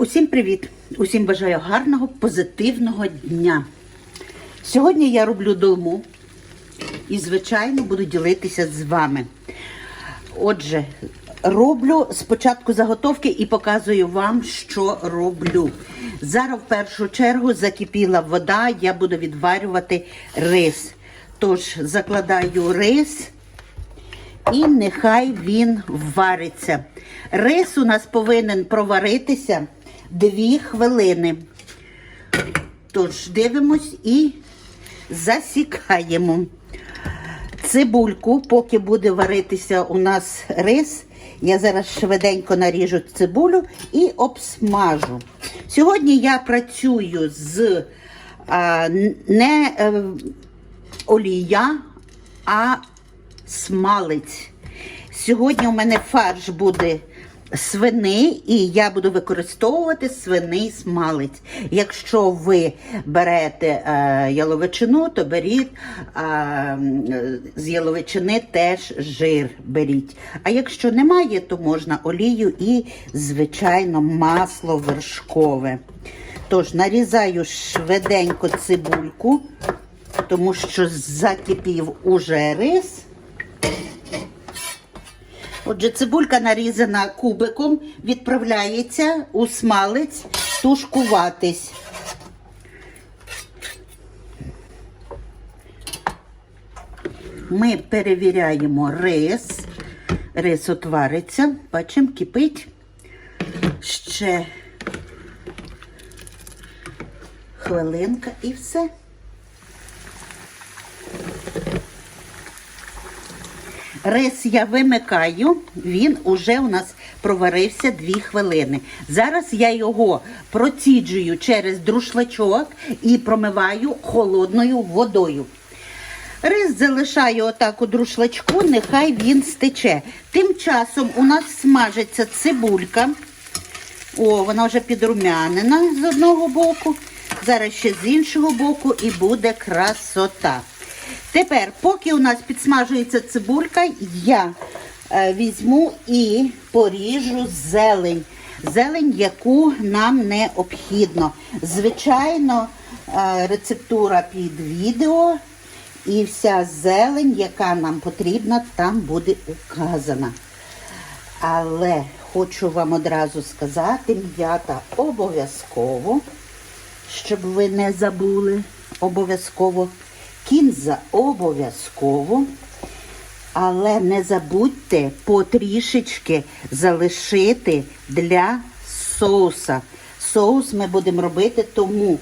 Усім привіт! Усім бажаю гарного, позитивного дня. Сьогодні я роблю долму і, звичайно, буду ділитися з вами. Отже, роблю спочатку заготовки і показую вам, що роблю. Зараз в першу чергу закипіла вода, я буду відварювати рис. Тож закладаю рис. І нехай він вариться. Рис у нас повинен проваритися 2 хвилини. Тож дивимось і засікаємо. Цибульку, поки буде варитися у нас рис, я зараз швиденько наріжу цибулю і обсмажу. Сьогодні я працюю з а, не е, олія, а смалець. Сьогодні у мене фарш буде свини, і я буду використовувати свиний смалець. Якщо ви берете е, яловичину, то беріть е, з яловичини теж жир беріть. А якщо немає, то можна олію і, звичайно, масло вершкове. Тож нарізаю швиденько цибульку, тому що закипів уже рис. Отже, цибулька нарізана кубиком, відправляється у смалець тушкуватись. Ми перевіряємо рис. Рис отвариться, бачимо, кипить. Ще хвилинка і все. Рис я вимикаю, він уже у нас проварився 2 хвилини. Зараз я його проціджую через друшлачок і промиваю холодною водою. Рис залишаю отак у друшлачку, нехай він стече. Тим часом у нас смажиться цибулька. О, вона вже підрумянена з одного боку. Зараз ще з іншого боку і буде красота. Тепер, поки у нас підсмажується цибулька, я е, візьму і поріжу зелень. Зелень, яку нам необхідно. Звичайно, е, рецептура під відео. І вся зелень, яка нам потрібна, там буде указана. Але хочу вам одразу сказати, м'ята обов'язково, щоб ви не забули, обов'язково. Кінза обов'язково. Але не забудьте потрішечки залишити для соуса. Соус ми будемо робити, тому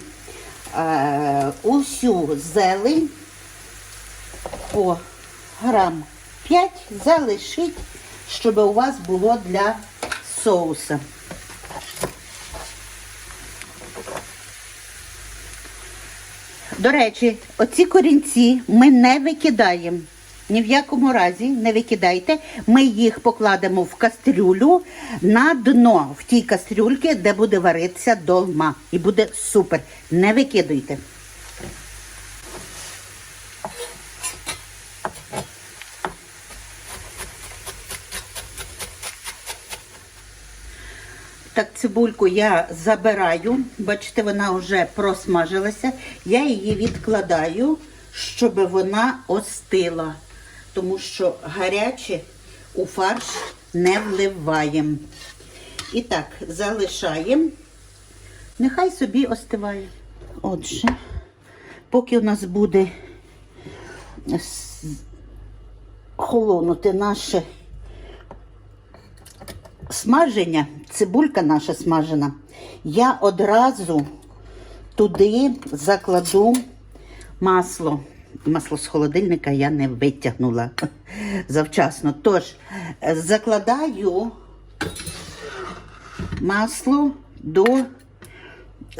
е, усю зелень по грам 5 залишіть, щоб у вас було для соуса. До речі, оці корінці ми не викидаємо. Ні в якому разі не викидайте. Ми їх покладемо в кастрюлю на дно в тій кастрюльці, де буде варитися долма. І буде супер. Не викидуйте. Так, цибульку я забираю, бачите, вона вже просмажилася. Я її відкладаю, щоб вона остила, тому що гаряче у фарш не вливаємо. І так, залишаємо, нехай собі остиває. Отже, поки у нас буде холонути наше смаження, цибулька наша смажена, я одразу туди закладу масло. Масло з холодильника я не витягнула завчасно. Тож, закладаю масло до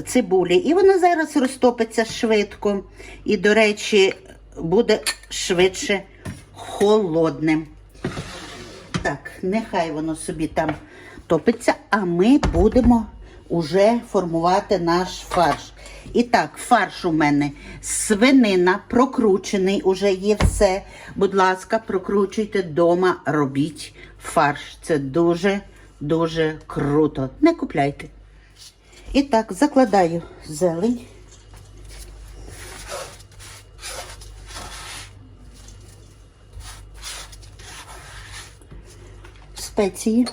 цибулі. І воно зараз розтопиться швидко. І, до речі, буде швидше холодним. Так, нехай воно собі там топиться, а ми будемо уже формувати наш фарш. І так, фарш у мене свинина, прокручений, уже є все. Будь ласка, прокручуйте вдома, робіть фарш. Це дуже, дуже круто. Не купляйте. І так, закладаю зелень. Спеції.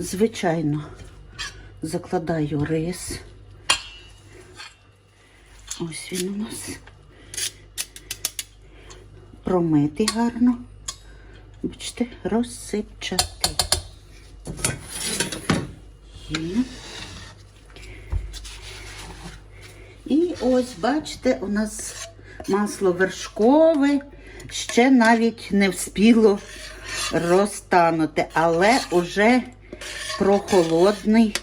Звичайно, закладаю рис. Ось він у нас. Промитий гарно. Бачите, розсипчатий. Є. І ось, бачите, у нас масло вершкове ще навіть не вспіло розтанути, але уже прохолодний,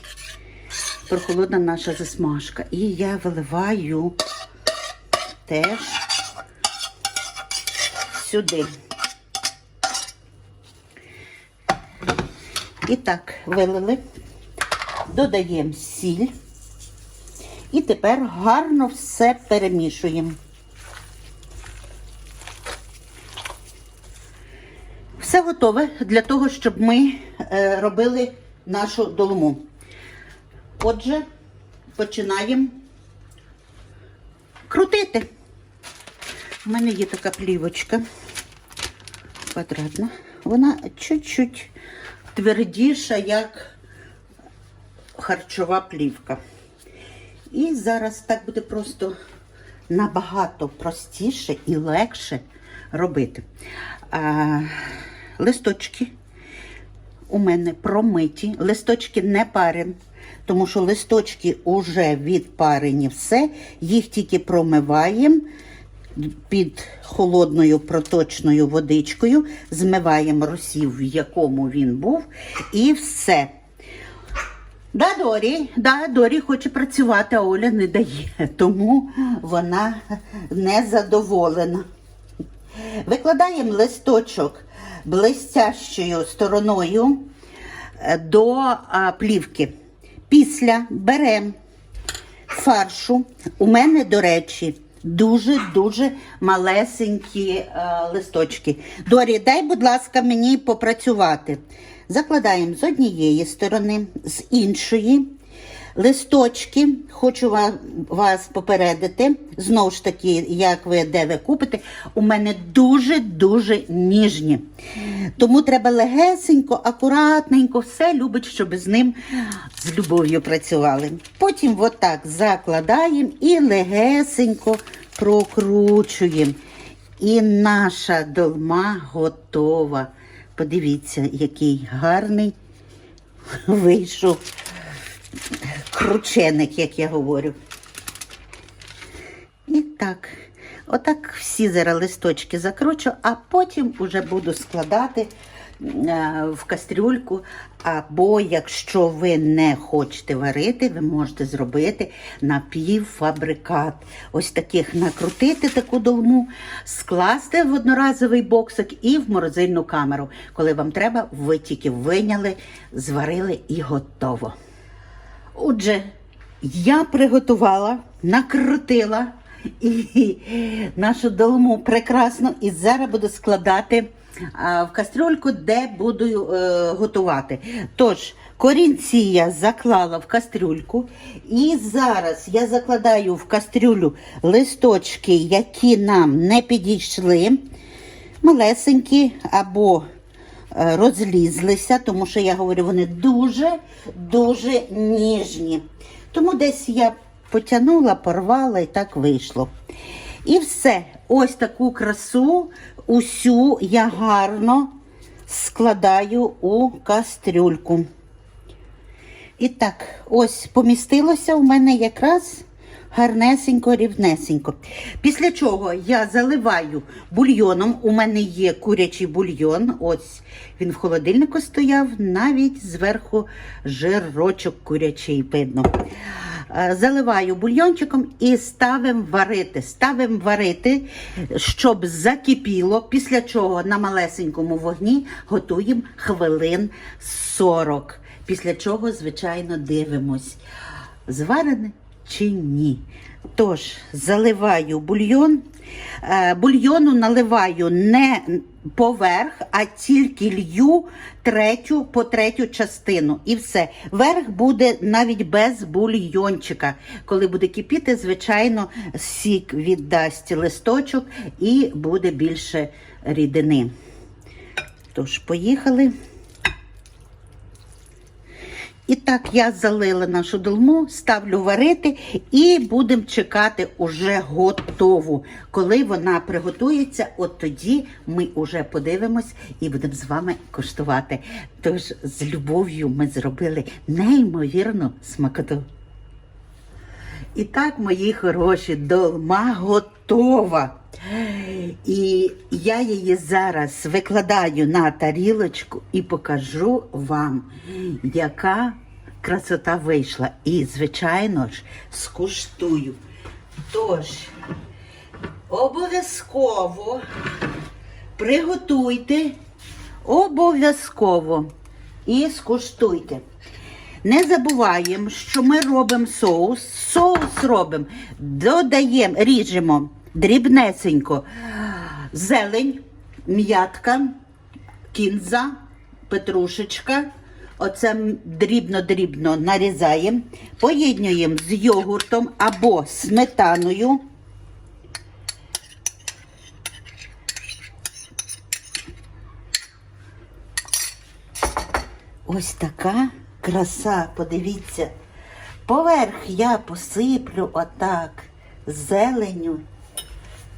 прохолодна наша засмажка. І я виливаю теж сюди. І так, вилили, додаємо сіль. І тепер гарно все перемішуємо. Готове для того, щоб ми е, робили нашу долму. Отже, починаємо крутити. У мене є така плівочка квадратна. Вона чуть-чуть твердіша, як харчова плівка. І зараз так буде просто набагато простіше і легше робити. А, листочки. У мене промиті, листочки не паримо, тому що листочки вже відпарені. Все, їх тільки промиваємо під холодною проточною водичкою, змиваємо розсів, в якому він був, і все. Да, Дорі, да, Дорі хоче працювати, а Оля не дає, тому вона не задоволена. Викладаємо листочок блистящою стороною е, до плівки. Після беремо фаршу. У мене, до речі, дуже-дуже малесенькі е, листочки. Дорі, дай, будь ласка, мені попрацювати. Закладаємо з однієї сторони, з іншої. Листочки, хочу ва- вас попередити, знову ж таки, як ви де ви купите, у мене дуже-дуже ніжні. Тому треба легесенько, акуратненько, все любить, щоб з ним з любов'ю працювали. Потім отак закладаємо і легесенько прокручуємо. І наша долма готова. Подивіться, який гарний вийшов крученик, як я говорю. І так, отак всі зараз листочки закручу, а потім уже буду складати е, в кастрюльку. Або якщо ви не хочете варити, ви можете зробити напівфабрикат. Ось таких накрутити таку долму, скласти в одноразовий боксик і в морозильну камеру. Коли вам треба, ви тільки виняли, зварили і готово. Отже, я приготувала, накрутила і нашу долму прекрасно. І зараз буду складати в кастрюльку, де буду е, готувати. Тож, корінці я заклала в кастрюльку, і зараз я закладаю в кастрюлю листочки, які нам не підійшли, малесенькі або розлізлися, тому що я говорю, вони дуже-дуже ніжні. Тому десь я потягнула, порвала і так вийшло. І все, ось таку красу, усю я гарно складаю у кастрюльку. І так, ось помістилося у мене якраз гарнесенько, рівнесенько. Після чого я заливаю бульйоном. У мене є курячий бульйон. Ось він в холодильнику стояв, навіть зверху жирочок курячий видно. Е, Заливаю бульйончиком і ставимо варити. Ставимо варити, щоб закипіло, після чого на малесенькому вогні готуємо хвилин 40. Після чого, звичайно, дивимось. зварене чи ні. Тож, заливаю бульйон. Е, Бульйону наливаю не поверх, а тільки лью третю по третю частину. І все. Верх буде навіть без бульйончика. Коли буде кипіти, звичайно, сік віддасть листочок і буде більше рідини. Тож, поїхали. І так я залила нашу долму, ставлю варити і будемо чекати уже готову. Коли вона приготується, от тоді ми вже подивимось і будемо з вами коштувати. Тож з любов'ю ми зробили неймовірну смакоту. І так, мої хороші, долма готова. І я її зараз викладаю на тарілочку і покажу вам, яка красота вийшла. І, звичайно ж, скуштую. Тож, обов'язково приготуйте, обов'язково і скуштуйте. Не забуваємо, що ми робимо соус. Соус робимо, додаємо, ріжемо дрібнесенько зелень, м'ятка, кінза, петрушечка. Оце дрібно-дрібно нарізаємо, поєднуємо з йогуртом або сметаною. Ось така краса, подивіться. Поверх я посиплю отак зеленю.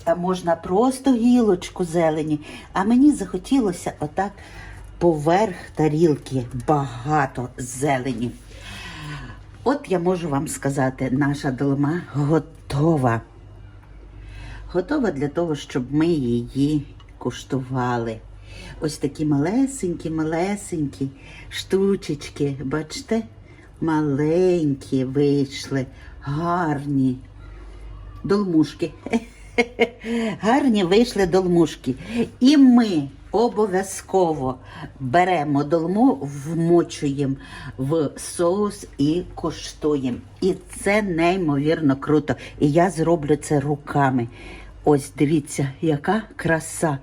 А можна просто гілочку зелені. А мені захотілося отак поверх тарілки багато зелені. От я можу вам сказати, наша долма готова. Готова для того, щоб ми її куштували. Ось такі малесенькі, малесенькі штучечки, бачите, маленькі вийшли, гарні. Долмушки. Гарні вийшли долмушки. І ми обов'язково беремо долму, вмочуємо в соус і коштуємо. І це неймовірно круто. І я зроблю це руками. Ось дивіться, яка краса.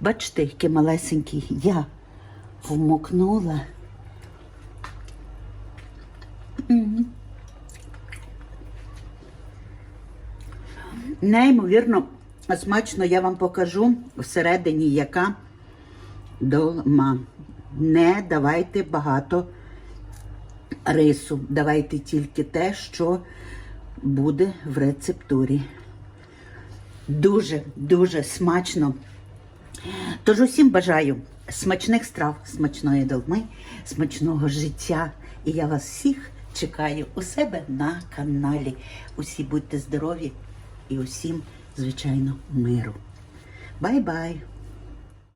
Бачите, який малесенький я вмокнула. Неймовірно смачно я вам покажу всередині, яка долма. Не давайте багато рису. Давайте тільки те, що буде в рецептурі. Дуже, дуже смачно. Тож усім бажаю смачних страв, смачної долми, смачного життя. І я вас всіх чекаю у себе на каналі. Усі будьте здорові і усім, звичайно, миру. Бай-бай!